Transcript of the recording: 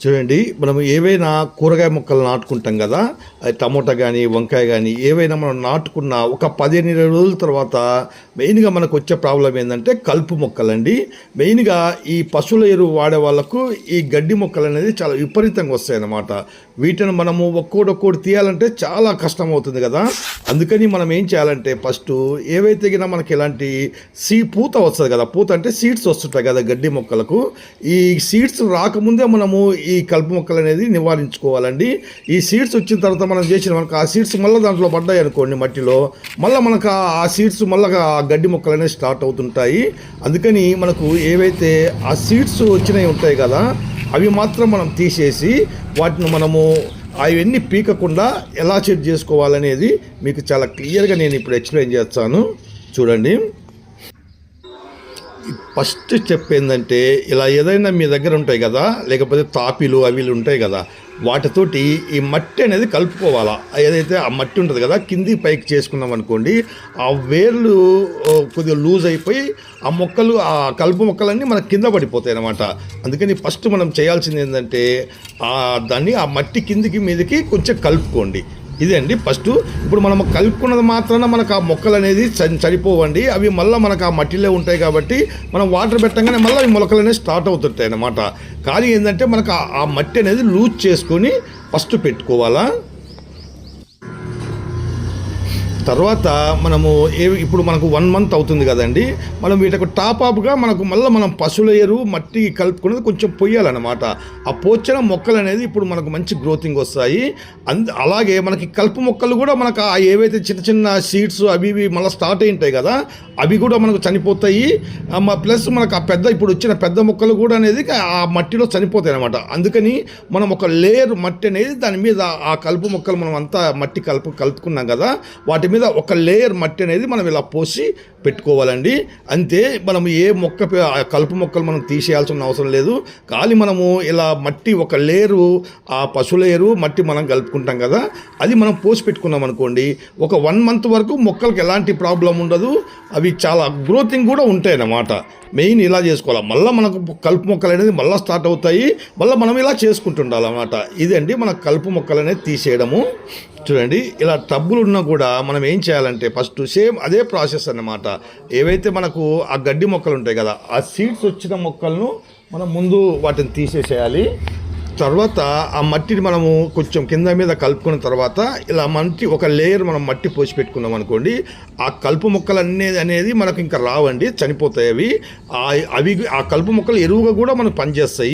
చూడండి మనం ఏవైనా కూరగాయ మొక్కలు నాటుకుంటాం కదా అది టమోటా కానీ వంకాయ కానీ ఏవైనా మనం నాటుకున్న ఒక పదిహేను ఇరవై రోజుల తర్వాత మెయిన్గా మనకు వచ్చే ప్రాబ్లం ఏంటంటే కలుపు మొక్కలండి. మెయిన్గా ఈ పశువుల ఎరువు వాడే వాళ్ళకు ఈ గడ్డి మొక్కలు అనేది చాలా విపరీతంగా వస్తాయి అన్నమాట వీటిని మనము ఒక్కోటి ఒక్కోటి తీయాలంటే చాలా కష్టం అవుతుంది కదా. అందుకని మనం ఏం చేయాలంటే ఫస్ట్ ఏవైతే గిన మనకి ఇలాంటి సీ పూత వస్తుంది కదా పూత అంటే సీడ్స్ వస్తుంటాయి కదా గడ్డి మొక్కలకు. ఈ సీడ్స్ రాకముందే మనము ఈ కలుపు మొక్కలు అనేది నివారించుకోవాలండి. ఈ సీడ్స్ వచ్చిన తర్వాత మనం చేసిన మనకు ఆ సీడ్స్ మళ్ళీ దాంట్లో పడ్డాయి అనుకోండి మట్టిలో మళ్ళీ మనకు ఆ- సీడ్స్ మళ్ళీ ఆ గడ్డి మొక్కలు అనేవి స్టార్ట్ అవుతుంటాయి. అందుకని మనకు ఏవైతే ఆ సీడ్స్ వచ్చినవి ఉంటాయి కదా అవి మాత్రం మనం తీసేసి వాటిని మనము అవన్నీ పీకకుండా ఎలా చెక్ చేసుకోవాలనేది మీకు చాలా క్లియర్గా నేను ఇప్పుడు ఎక్స్ప్లెయిన్ చేస్తాను. చూడండి. ఫస్ట్ స్టెప్ ఏంటంటే ఇలా ఏదైనా మీ దగ్గర ఉంటాయి కదా లేకపోతే తాపీలు అవిలు ఉంటాయి కదా వాటితోటి ఈ మట్టి అనేది కలుపుకోవాలా? ఏదైతే ఆ మట్టి ఉంటుంది కదా కింది పైకి చేసుకున్నాం అనుకోండి ఆ వేర్లు కొద్దిగా లూజ్ అయిపోయి ఆ మొక్కలు ఆ కలుపు మొక్కలన్నీ మనకు కింద పడిపోతాయి అన్నమాట. అందుకని ఫస్ట్ మనం చేయాల్సింది ఏంటంటే ఆ దాన్ని ఆ మట్టి కిందికి మీదకి కొంచెం కలుపుకోండి. ఇదే అండి ఫస్ట్ ఇప్పుడు మనం కలుపుకున్నది మాత్రాన మనకు ఆ మొక్కలు అనేది చనిపోవండి. అవి మళ్ళీ మనకు ఆ మట్టిలో ఉంటాయి కాబట్టి మనం వాటర్ పెట్టగానే మళ్ళీ అవి మొలకలు అనేవి స్టార్ట్ అవుతుంటాయి అన్నమాట కానీ ఏంటంటే మనకు ఆ మట్టి అనేది లూజ్ చేసుకొని ఫస్ట్ పెట్టుకోవాలా? తర్వాత మనము ఏ ఇప్పుడు మనకు వన్ మంత్ అవుతుంది కదండి. మనం వీటికి టాప్ అప్గా మనకు మళ్ళీ మనం పశువుల ఎరువు మట్టి కలుపుకునేది కొంచెం పొయ్యాలన్నమాట. ఆ పోచిన మొక్కలు అనేది ఇప్పుడు మనకు మంచి గ్రోతింగ్ వస్తాయి. అంద అలాగే మనకి కలుపు మొక్కలు కూడా మనకు ఆ ఏవైతే చిన్న చిన్న సీడ్స్ అవి ఇవి మళ్ళీ స్టార్ట్ అయి ఉంటాయి కదా అవి కూడా మనకు చనిపోతాయి. ప్లస్ మనకు ఆ పెద్ద ఇప్పుడు వచ్చిన పెద్ద మొక్కలు కూడా అనేది ఆ మట్టిలో చనిపోతాయి అనమాట అందుకని మనం ఒక లేయర్ మట్టి అనేది దాని మీద ఆ కలుపు మొక్కలు మనం అంతా మట్టి కలుపు కలుపుకున్నాం కదా వాటి మీద ఒక లేయర్ మట్టి అనేది మనం ఇలా పోసి పెట్టుకోవాలండి. అంతే మనం ఏ మొక్క కలుపు మొక్కలు మనం తీసేయాల్సిన అవసరం లేదు. కాలి మనము ఇలా మట్టి ఒక లేరు ఆ పశులేరు మట్టి మనం కలుపుకుంటాం కదా. అది మనం పోసి పెట్టుకున్నాం అనుకోండి ఒక వన్ మంత్ వరకు మొక్కలకు ఎలాంటి ప్రాబ్లం ఉండదు. అవి చాలా గ్రోతింగ్ కూడా ఉంటాయి అన్నమాట మెయిన్ ఇలా చేసుకోవాలి. మళ్ళీ మనకు కలుపు మొక్కలు అనేది మళ్ళీ స్టార్ట్ అవుతాయి. మళ్ళీ మనం ఇలా చేసుకుంటుండాలన్నమాట. ఇదండి మన కలుపు మొక్కలు అనేది తీసేయడము. చూడండి ఇలా టబ్బులు ఉన్నా కూడా మనం ఏం చేయాలంటే ఫస్ట్ సేమ్ అదే ప్రాసెస్ అన్నమాట. ఏవైతే మనకు ఆ గడ్డి మొక్కలు ఉంటాయి కదా ఆ సీడ్స్ వచ్చిన మొక్కలను మనం ముందు వాటిని తీసేసేయాలి. తర్వాత ఆ మట్టిని మనము కొంచెం కింద మీద కలుపుకున్న తర్వాత ఇలా మట్టి ఒక లేయర్ మనం మట్టి పోసి పెట్టుకున్నాం అనుకోండి ఆ కలుపు మొక్కలు అనేది అనేది మనకు ఇంకా రావండి చనిపోతాయి అవి. అవి ఆ కలుపు మొక్కలు ఎరువుగా కూడా మనకు పనిచేస్తాయి.